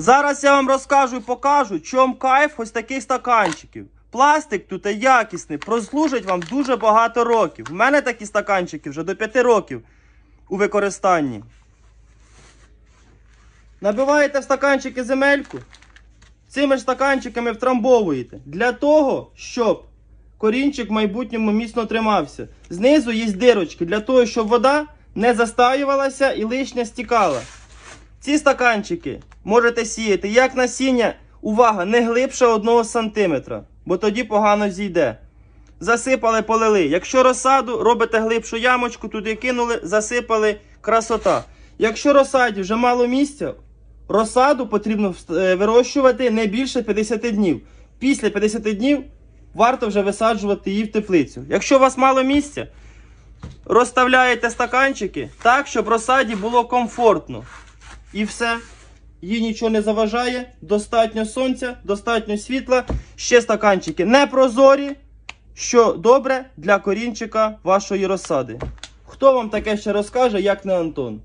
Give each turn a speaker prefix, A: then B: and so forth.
A: Зараз я вам розкажу і покажу, чом кайф ось таких стаканчиків. Пластик тут якісний, прослужить вам дуже багато років. У мене такі стаканчики вже до 5 років у використанні. Набиваєте в стаканчики земельку, цими ж стаканчиками втрамбовуєте. Для того, щоб корінчик в майбутньому міцно тримався. Знизу є дирочки для того, щоб вода не застаювалася і лишня стікала. Ці стаканчики можете сіяти як насіння, увага, не глибше 1 см, бо тоді погано зійде. Засипали, полили. Якщо розсаду, робите глибшу ямочку, туди кинули, засипали, красота. Якщо розсаді вже мало місця, розсаду потрібно е, вирощувати не більше 50 днів. Після 50 днів варто вже висаджувати її в теплицю. Якщо у вас мало місця, розставляєте стаканчики так, щоб розсаді було комфортно. І все. Їй нічого не заважає, достатньо сонця, достатньо світла. Ще стаканчики не прозорі, що добре для корінчика вашої розсади. Хто вам таке ще розкаже, як не Антон?